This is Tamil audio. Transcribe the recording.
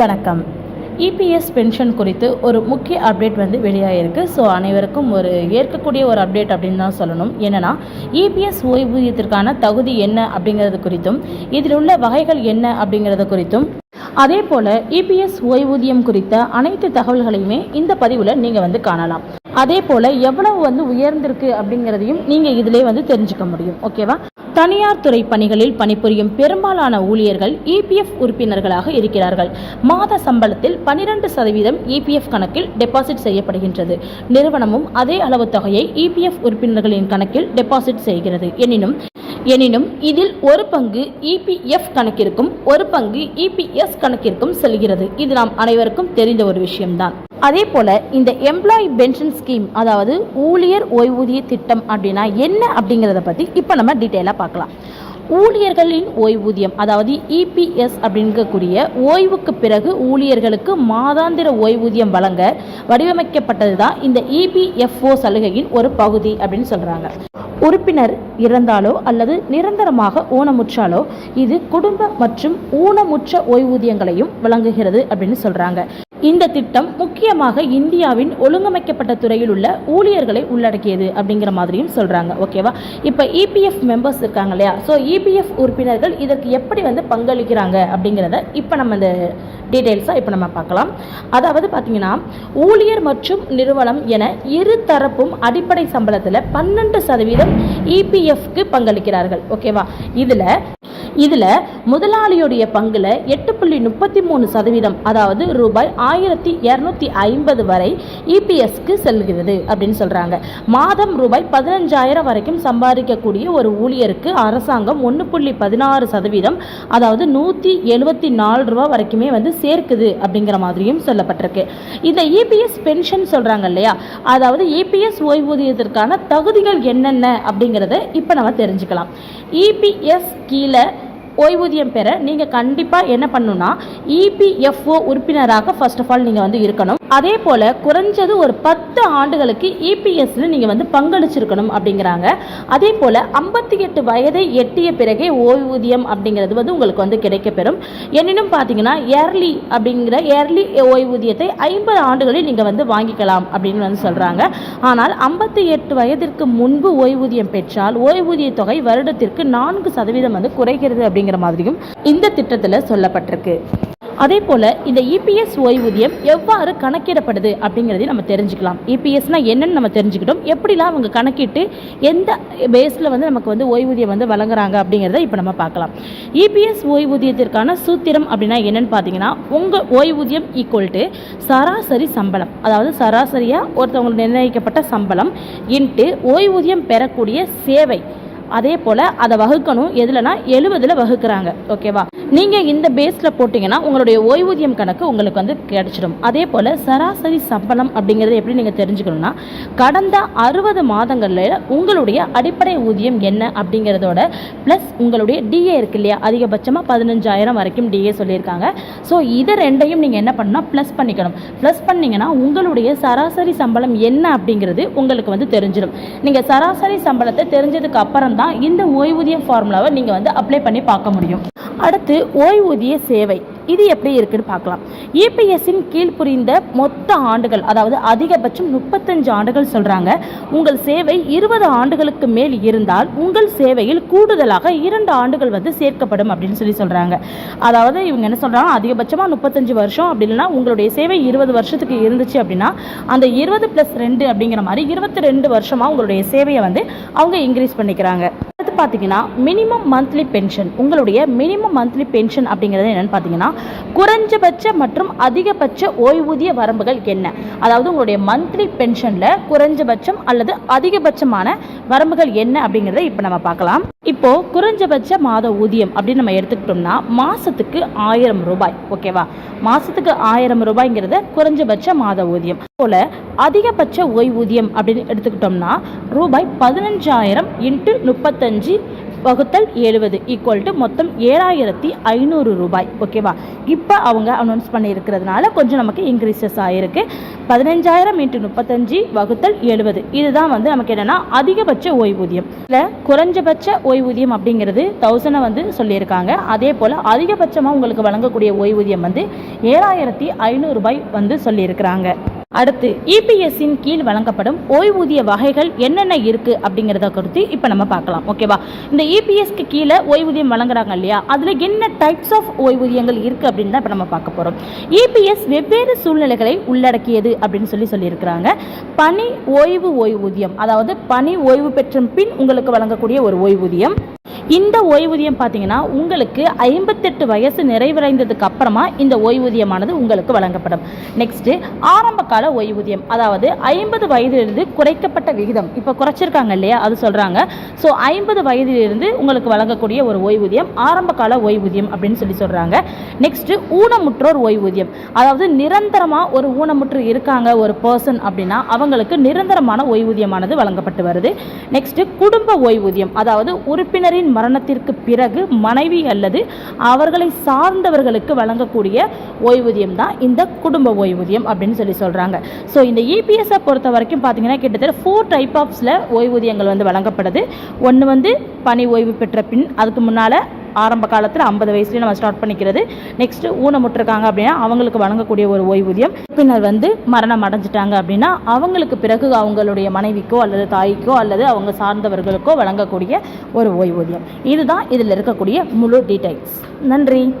வணக்கம். இபிஎஸ் பென்ஷன் குறித்து ஒரு முக்கிய அப்டேட் வந்து வெளியாகிருக்கு ஸோ அனைவருக்கும் ஒரு ஏற்கக்கூடிய ஒரு அப்டேட் அப்படின்னு தான் சொல்லணும். என்னென்னா இபிஎஸ் ஓய்வூதியத்திற்கான தகுதி என்ன அப்படிங்கிறது குறித்தும் இதில் உள்ள வகைகள் என்ன அப்படிங்கிறது குறித்தும் அதே போல் இபிஎஸ் ஓய்வூதியம் குறித்த அனைத்து தகவல்களையுமே இந்த பதிவில் நீங்கள் வந்து காணலாம். அதே போல் எவ்வளவு வந்து உயர்ந்திருக்கு அப்படிங்கிறதையும் நீங்கள் இதிலே வந்து தெரிஞ்சுக்க முடியும். ஓகேவா தனியார் துறை பணிகளில் பணிபுரியும் பெரும்பாலான ஊழியர்கள் இபிஎஃப் உறுப்பினர்களாக இருக்கிறார்கள். மாத சம்பளத்தில் பனிரெண்டு சதவீதம் இபிஎஃப் கணக்கில் டெபாசிட் செய்யப்படுகின்றது. நிறுவனமும் அதே அளவு தொகையை இபிஎஃப் உறுப்பினர்களின் கணக்கில் டெபாசிட் செய்கிறது. எனினும் எனினும் இதில் ஒரு பங்கு இபிஎஃப் கணக்கிற்கும் ஒரு பங்கு இபிஎஸ் கணக்கிற்கும் செல்கிறது. இது நாம் அனைவருக்கும் தெரிந்த ஒரு விஷயம்தான். அதே போல் இந்த எம்ப்ளாயி பென்ஷன் ஸ்கீம் அதாவது ஊழியர் ஓய்வூதிய திட்டம் அப்படின்னா என்ன அப்படிங்கிறத பற்றி இப்போ நம்ம டீட்டெயிலாக பார்க்கலாம். ஊழியர்களின் ஓய்வூதியம் அதாவது இபிஎஸ் அப்படிங்கக்கூடிய ஓய்வுக்கு பிறகு ஊழியர்களுக்கு மாதாந்திர ஓய்வூதியம் வழங்க வடிவமைக்கப்பட்டது தான் இந்த இபிஎஃப்ஓ சலுகையின் ஒரு பகுதி அப்படின்னு சொல்கிறாங்க உறுப்பினர் இறந்தாலோ அல்லது நிரந்தரமாக ஊனமுற்றாலோ இது குடும்ப மற்றும் ஊனமுற்ற ஓய்வூதியங்களையும் வழங்குகிறது அப்படின்னு சொல்கிறாங்க இந்த திட்டம் முக்கியமாக இந்தியாவின் ஒழுங்கமைக்கப்பட்ட துறையில் உள்ள ஊழியர்களை உள்ளடக்கியது அப்படிங்கிற மாதிரியும் சொல்கிறாங்க ஓகேவா இப்போ இபிஎஃப் மெம்பர்ஸ் இருக்காங்க இல்லையா? ஸோ இபிஎஃப் உறுப்பினர்கள் இதற்கு எப்படி வந்து பங்களிக்கிறாங்க அப்படிங்கிறத இப்போ நம்ம இந்த டீட்டெயில்ஸாக இப்போ நம்ம பார்க்கலாம். அதாவது பார்த்தீங்கன்னா ஊழியர் மற்றும் நிறுவனம் என இரு தரப்பும் அடிப்படை சம்பளத்தில் பன்னெண்டு சதவீதம் இபிஎஃப்க்கு பங்களிக்கிறார்கள் ஓகேவா இதில் இதில் முதலாளியுடைய பங்கில் எட்டு புள்ளி முப்பத்தி மூணு சதவீதம் அதாவது ரூபாய் ஆயிரத்தி இரநூத்தி ஐம்பது வரை இபிஎஸ்க்கு செல்கிறது அப்படின்னு சொல்கிறாங்க மாதம் ரூபாய் பதினஞ்சாயிரம் வரைக்கும் சம்பாதிக்கக்கூடிய ஒரு ஊழியருக்கு அரசாங்கம் ஒன்று புள்ளி பதினாறு சதவீதம் அதாவது நூற்றி எழுபத்தி நாலு ரூபா வரைக்குமே வந்து சேர்க்குது அப்படிங்கிற மாதிரியும் சொல்லப்பட்டிருக்கு. இந்த இபிஎஸ் பென்ஷன் சொல்கிறாங்க இல்லையா? அதாவது இபிஎஸ் ஓய்வூதியத்திற்கான தகுதிகள் என்னென்ன அப்படிங்கிறத இப்போ நம்ம தெரிஞ்சுக்கலாம். இபிஎஸ் கீழே ஓய்வூதியம் பெற நீங்கள் கண்டிப்பாக என்ன பண்ணணும்னா இபிஎஃப்ஓ உறுப்பினராக ஃபர்ஸ்ட் ஆஃப் ஆல் நீங்கள் வந்து இருக்கணும். அதே போல் குறைஞ்சது ஒரு பத்து ஆண்டுகளுக்கு இபிஎஸ்ல நீங்கள் வந்து பங்களிச்சிருக்கணும் அப்படிங்கிறாங்க. அதே போல் ஐம்பத்தி எட்டு வயதை எட்டிய பிறகே ஓய்வூதியம் அப்படிங்கிறது வந்து உங்களுக்கு வந்து கிடைக்கப்பெறும். எனினும் பார்த்தீங்கன்னா ஏர்லி அப்படிங்கிற ஏர்லி ஓய்வூதியத்தை ஐம்பது ஆண்டுகளில் நீங்கள் வந்து வாங்கிக்கலாம் அப்படின்னு வந்து சொல்கிறாங்க ஆனால் ஐம்பத்தி எட்டு வயதிற்கு முன்பு ஓய்வூதியம் பெற்றால் ஓய்வூதிய தொகை வருடத்திற்கு நான்கு சதவீதம் வந்து குறைகிறது அப்படிங்கிற மாதிரியும் இந்த திட்டத்தில் சொல்லப்பட்டிருக்கு. அதே போல் இந்த இபிஎஸ் ஓய்வூதியம் எவ்வாறு கணக்கிடப்படுது அப்படிங்கிறதையும் நம்ம தெரிஞ்சுக்கலாம். இபிஎஸ்னா என்னன்னு நம்ம தெரிஞ்சுக்கிட்டோம். எப்படிலாம் அவங்க கணக்கிட்டு எந்த பேஸில் வந்து நமக்கு வந்து ஓய்வூதியம் வந்து வழங்குறாங்க அப்படிங்கிறத இப்போ நம்ம பார்க்கலாம். இபிஎஸ் ஓய்வூதியத்திற்கான சூத்திரம் அப்படின்னா என்னன்னு பார்த்தீங்கன்னா உங்கள் ஓய்வூதியம் ஈக்குவல் டு சராசரி சம்பளம். அதாவது சராசரியாக ஒருத்தவங்களுக்கு நிர்ணயிக்கப்பட்ட சம்பளம் இன்ட்டு ஓய்வூதியம் பெறக்கூடிய சேவை. அதே போல் அதை வகுக்கணும். எதுலனா எழுபதில் வகுக்கிறாங்க. ஓகேவா நீங்கள் இந்த பேஸில் போட்டிங்கன்னா உங்களுடைய ஓய்வூதியம் கணக்கு உங்களுக்கு வந்து கிடச்சிடும். அதே போல் சராசரி சம்பளம் அப்படிங்கிறது எப்படி நீங்கள் தெரிஞ்சுக்கணும்னா கடந்த அறுபது மாதங்களில் உங்களுடைய அடிப்படை ஊதியம் என்ன அப்படிங்கிறதோட ப்ளஸ் உங்களுடைய டிஏ இருக்கு இல்லையா? அதிகபட்சமாக பதினஞ்சாயிரம் வரைக்கும் டிஏ சொல்லியிருக்காங்க. ஸோ இதை ரெண்டையும் நீங்கள் என்ன பண்ணால் ப்ளஸ் பண்ணிக்கணும். ப்ளஸ் பண்ணிங்கன்னா உங்களுடைய சராசரி சம்பளம் என்ன அப்படிங்கிறது உங்களுக்கு வந்து தெரிஞ்சிடும். நீங்கள் சராசரி சம்பளத்தை தெரிஞ்சதுக்கு அப்புறம் தான் இந்த ஓய்வூதியம் ஃபார்முலாவை நீங்கள் வந்து அப்ளை பண்ணி பார்க்க முடியும். அடுத்து ஓய்வூதிய சேவை. இது எப்படி இருக்குன்னு பார்க்கலாம். இபிஎஸ்ஸின் கீழ் புரிந்த மொத்த ஆண்டுகள் அதாவது அதிகபட்சம் முப்பத்தஞ்சு ஆண்டுகள் சொல்கிறாங்க உங்கள் சேவை இருபது ஆண்டுகளுக்கு மேல் இருந்தால் உங்கள் சேவையில் கூடுதலாக இரண்டு ஆண்டுகள் வந்து சேர்க்கப்படும் அப்படின்னு சொல்லி சொல்கிறாங்க அதாவது இவங்க என்ன சொல்கிறாங்க அதிகபட்சமாக முப்பத்தஞ்சு வருஷம் அப்படி இல்லைன்னா உங்களுடைய சேவை இருபது வருஷத்துக்கு இருந்துச்சு அப்படின்னா அந்த இருபது ப்ளஸ் ரெண்டு அப்படிங்கிற மாதிரி இருபத்தி ரெண்டு வருஷமாக உங்களுடைய சேவையை வந்து அவங்க இன்க்ரீஸ் பண்ணிக்கிறாங்க. பார்த்தீங்கன்னா மினிமம் மந்த்லி பென்ஷன் உங்களுடைய மினிமம் மந்த்லி பென்ஷன் அப்படிங்கிறது என்னன்னு பார்த்தீங்கன்னா குறைஞ்சபட்ச மற்றும் அதிகபட்ச ஓய்வூதிய வரம்புகள் என்ன? அதாவது உங்களுடைய மந்த்லி பென்ஷனில் குறைஞ்சபட்சம் அல்லது அதிகபட்சமான வரம்புகள் என்ன அப்படிங்கிறத இப்போ நம்ம பார்க்கலாம். இப்போ குறைஞ்சபட்ச மாத ஊதியம் அப்படின்னு நம்ம எடுத்துக்கிட்டோம்னா மாசத்துக்கு ஆயிரம் ரூபாய் ஓகேவா மாசத்துக்கு ஆயிரம் ரூபாய்ங்கிறத குறைஞ்சபட்ச மாத ஊதியம். போல அதிகபட்ச ஓய்வூதியம் அப்படின்னு எடுத்துக்கிட்டோம்னா ரூபாய் பதினஞ்சாயிரம் இன்ட்டு முப்பத்தஞ்சு வகுத்தல் எழுபது ஈக்குவல் டு மொத்தம் ஏழாயிரத்தி ஐநூறு ரூபாய். ஓகேவா இப்போ அவங்க அனௌன்ஸ் பண்ணியிருக்கிறதுனால கொஞ்சம் நமக்கு இன்க்ரீசஸ் ஆகிருக்கு பதினஞ்சாயிரம் இன்ட்டு முப்பத்தஞ்சு வகுத்தல் எழுபது. இதுதான் வந்து நமக்கு என்னென்னா அதிகபட்ச ஓய்வூதியம். இல்லை குறைஞ்சபட்ச ஓய்வூதியம் அப்படிங்கிறது தௌசண்டை வந்து சொல்லியிருக்காங்க. அதே போல் அதிகபட்சமாக உங்களுக்கு வழங்கக்கூடிய ஓய்வூதியம் வந்து ஏழாயிரத்தி ஐநூறுரூபாய் வந்து சொல்லியிருக்கிறாங்க. அடுத்து இபிஎஸ்ஸின் கீழ் வழங்கப்படும் ஓய்வூதிய வகைகள் என்னென்ன இருக்குது அப்படிங்கிறத குறித்து இப்போ நம்ம பார்க்கலாம். ஓகேவா இந்த இபிஎஸ்க்கு கீழே ஓய்வூதியம் வழங்குறாங்க இல்லையா? அதில் என்ன டைப்ஸ் ஆஃப் ஓய்வூதியங்கள் இருக்குது அப்படின்னு தான் இப்போ நம்ம பார்க்க போகிறோம் இபிஎஸ் வெவ்வேறு சூழ்நிலைகளை உள்ளடக்கியது அப்படின்னு சொல்லி சொல்லியிருக்கிறாங்க. பணி ஓய்வு ஓய்வூதியம். அதாவது பணி ஓய்வு பெற்ற பின் உங்களுக்கு வழங்கக்கூடிய ஒரு ஓய்வூதியம். இந்த ஓய்வூதியம் பார்த்தீங்கன்னா உங்களுக்கு ஐம்பத்தெட்டு வயசு நிறைவடைந்ததுக்கு அப்புறமா இந்த ஓய்வூதியமானது உங்களுக்கு வழங்கப்படும். நெக்ஸ்ட்டு ஆரம்ப கால ஓய்வூதியம். அதாவது ஐம்பது வயதிலிருந்து குறைக்கப்பட்ட விகிதம். இப்போ குறைச்சிருக்காங்க இல்லையா? அது சொல்கிறாங்க ஸோ ஐம்பது வயதிலிருந்து உங்களுக்கு வழங்கக்கூடிய ஒரு ஓய்வூதியம் ஆரம்ப கால ஓய்வூதியம் அப்படின்னு சொல்லி சொல்கிறாங்க நெக்ஸ்ட்டு ஊனமுற்றோர் ஓய்வூதியம். அதாவது நிரந்தரமாக ஒரு ஊனமுற்று இருக்காங்க ஒரு பர்சன் அப்படின்னா அவங்களுக்கு நிரந்தரமான ஓய்வூதியமானது வழங்கப்பட்டு வருது. நெக்ஸ்ட்டு குடும்ப ஓய்வூதியம். அதாவது உறுப்பினரின் மரணத்திற்கு பிறகு மனைவி அல்லது அவர்களை சார்ந்தவர்களுக்கு வழங்கக்கூடிய ஓய்வூதியம் தான் இந்த குடும்ப ஓய்வூதியம் அப்படின்னு சொல்லி சொல்கிறாங்க ஸோ இந்த இபிஎஸ்ஸை பொறுத்த வரைக்கும் பார்த்தீங்கன்னா கிட்டத்தட்ட ஃபோர் டைப் ஆஃப்ஸில் ஓய்வூதியங்கள் வந்து வழங்கப்படுது. ஒன்று வந்து பணி ஓய்வு பெற்ற பின் அதுக்கு முன்னால் ஆரம்ப காலத்தில் ஐம்பது வயசுலேயே நம்ம ஸ்டார்ட் பண்ணிக்கிறது. நெக்ஸ்ட் ஊனமுட்டிருக்காங்க அப்படின்னா அவங்களுக்கு வழங்கக்கூடிய ஒரு ஓய்வூதியம். பின்னர் வந்து மரணம் அடைஞ்சிட்டாங்க அப்படின்னா அவங்களுக்கு பிறகு அவங்களுடைய மனைவிக்கோ அல்லது தாய்க்கோ அல்லது அவங்க சார்ந்தவர்களுக்கோ வழங்கக்கூடிய ஒரு ஓய்வூதியம். இதுதான் இதில் இருக்கக்கூடிய முழு டீட்டெயில்ஸ் நன்றி.